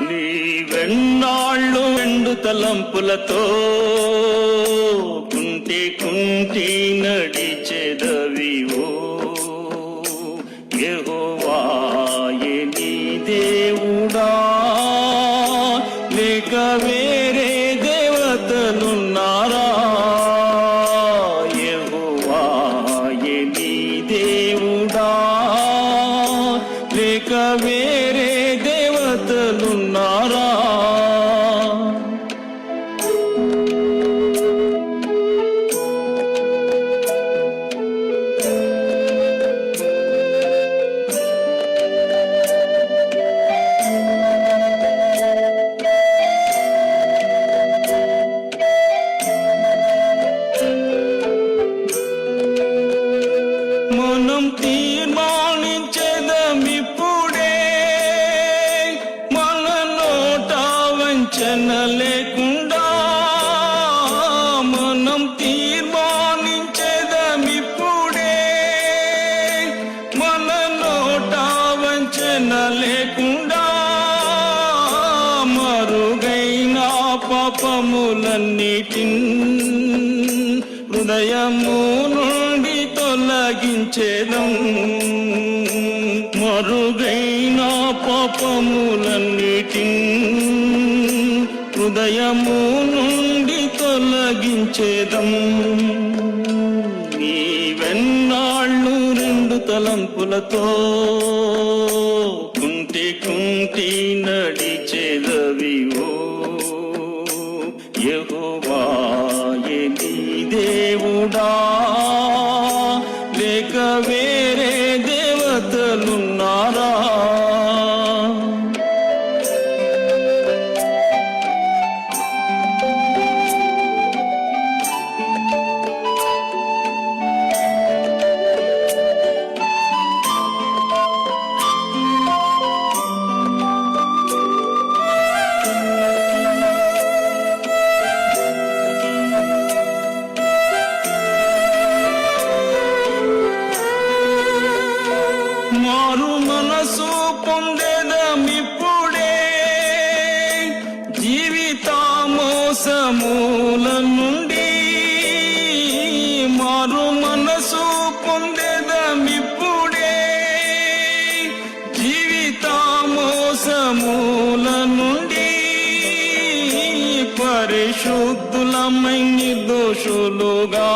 నీ వెన్నాళ్ళు ఎండు తలంపులతో కుంటి కుంటి నడిచెదవివో. యెహోవాయే వంచన లేకుండా మనం తీర్మానించేదమిప్పుడే. మన నోట వంచన లేకుండా మరుగైన పాపములన్నిటిన్ హృదయము నుండి తొలగించేదం. మరుగైన పాపములన్నిటిన్ హృదయము నుండి తొలగించేదం. నీ వెన్నాళ్ళు రెండు తలంపులతో కుంటి కుంటి నడిచేదవి నడిచెదవివో యెహోవాయే నీ దేవుడా మోసమూల నుండి మారు మనసు పొందేదమిప్పుడే. జీవిత మోసమూల నుండి పరిశుద్ధులమై నిర్దోషులుగా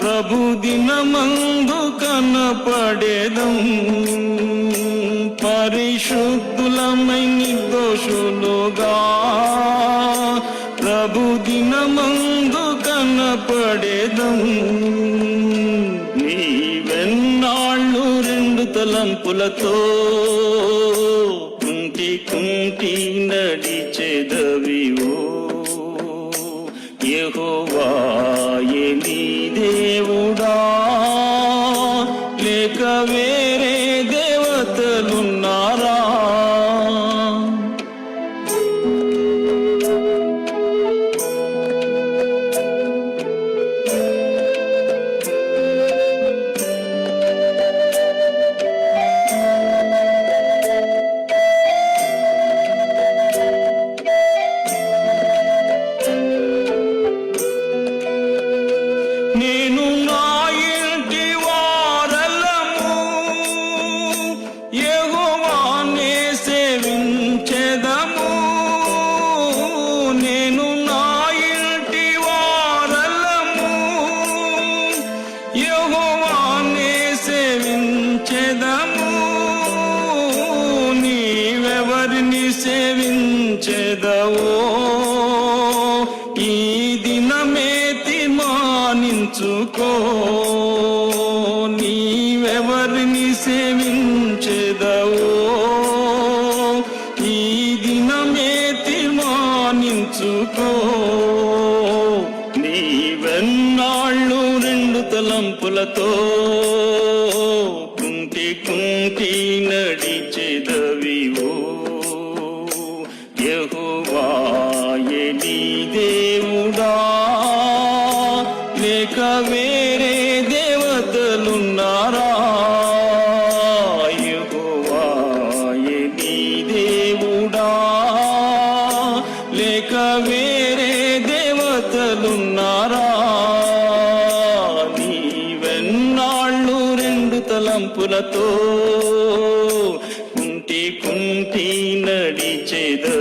ప్రభు దినమందు కనపడేదం. పరిశుద్ధులమై నిర్దోషులుగా కనపడేదం నీ వెన్నాళ్ళు రెండు తలంపులతో కుంటి కుంటి నడిచెదవివో యెహోవాయే నేను నా ఇంటి వారలము యెహోవానే సేవించెదము. నేను నా ఇంటి వారలము యెహోవానే సేవించెదము. నీవెవరిని సేవించెదవో? తీర్మానించుకో నీవెవరిని సేవించెదవో? ఈ దినమే తీర్మానించుకో. నీవెన్నాళ్ళు రెండు తలంపులతో కుంటి కుంటి నడిచెదవివో? యెహోవాయే నీ దేవుడా? వేరే దేవతలున్నారా నీ దేవుడా లేక వేరే దేవతలున్నారా నీవెన్నాళ్ళు రెండు తలంపులతో కుంటి కుంటి నడిచేదో